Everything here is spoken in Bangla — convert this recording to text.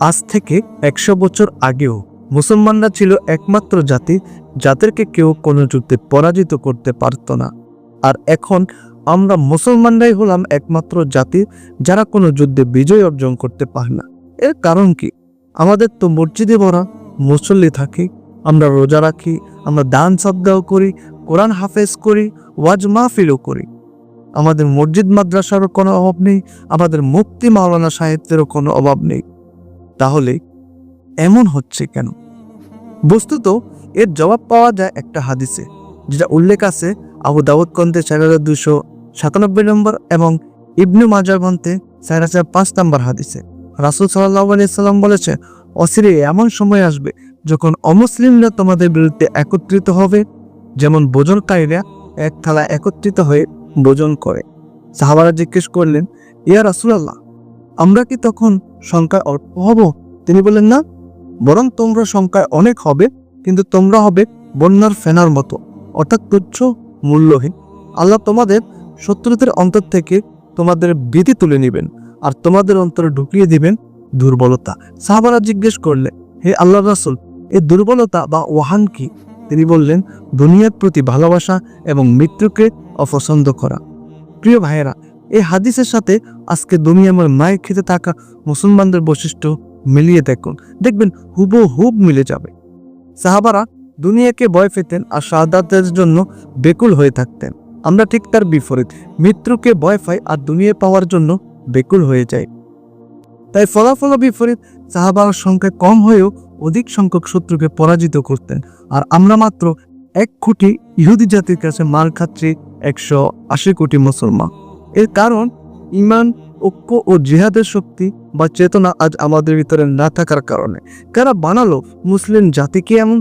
আজ থেকে একশো বছর আগেও মুসলমানরা ছিল একমাত্র জাতি যাদেরকে কেউ কোনো যুদ্ধে পরাজিত করতে পারত না। আর এখন আমরা মুসলমানরাই হলাম একমাত্র জাতি যারা কোনো যুদ্ধে বিজয় অর্জন করতে পারে না। এর কারণ কি? আমাদের তো মসজিদে ভরা মুসল্লি থাকি, আমরা রোজা রাখি, আমরা দান সদ্গাও করি, কোরআন হাফেজ করি, ওয়াজ মাহফিলও করি। আমাদের মসজিদ মাদ্রাসারও কোনো অভাব নেই, আমাদের মুক্তি মাওলানা সাহিত্যেরও কোনো অভাব নেই। তাহলে এমন হচ্ছে কেন? বস্তুত এর জবাব পাওয়া যায় একটা হাদিসে, যেটা উল্লেখ আছে আবু দাউদ গ্রন্থে চার হাজার দুশো সাতানব্বই নম্বর এবং ইবনু মাজা গ্রন্থে চার হাজার পাঁচ নম্বর হাদিসে। রাসুল সাল্লাহ সাল্লাম বলেছে, অসিরে এমন সময় আসবে যখন অমুসলিমরা তোমাদের বিরুদ্ধে একত্রিত হবে, যেমন ভোজনকারীরা এক থালা একত্রিত হয়ে ভোজন করে। সাহাবারা জিজ্ঞেস করলেন, ইয়া রাসুলাল্লাহ আমরা কি তখন সংখ্যায় অল্প হব? তিনি বললেন, না, বরং তোমরা সংখ্যায় অনেক হবে, কিন্তু তোমরা হবে বন্যার ফেনার মতো, অর্থাৎ তুচ্ছ মূল্যহীন। আল্লাহ তোমাদের শত্রুদের অন্তর থেকে তোমাদের ভীতি তুলে নেবেন আর তোমাদের অন্তরে ঢুকিয়ে দিবেন দুর্বলতা। সাহাবারা জিজ্ঞেস করলে হে আল্লাহ রাসুল এই দুর্বলতা বা ওয়াহান কি? তিনি বললেন, দুনিয়ার প্রতি ভালোবাসা এবং মৃত্যুকে অপছন্দ করা। প্রিয় ভাইয়েরা এই হাদিসের সাথে আজকে দুনিয়ার মায়ের খেতে থাকা মুসলমানদের বৈশিষ্ট্য মিলিয়ে দেখুন। দেখবেন হুব হুব মিলে যাবে। সাহাবারা দুনিয়াকে ভয় পেতেন আর শাহাদাতের জন্য বেকুল হয়ে থাকতেন। আমরা ঠিক তার বিপরীত, মৃত্যুকে ভয় পাই আর দুনিয়া পাওয়ার জন্য বেকুল হয়ে যাই। তাই ফলাফল বিপরীত সাহাবার সংখ্যা কম হয়েও অধিক সংখ্যক শত্রুকে পরাজিত করতেন। আর আমরা মাত্র এক কোটি ইহুদি জাতির কাছে মার খাচ্ছি একশো আশি কোটি মুসলমান। এর কারণ ইমান ঐক্য ও জিহাদের শক্তি বা চেতনা আজ আমাদের ভিতরে না থাকার কারণে। কারা বানালো মুসলিম জাতিকে এমন?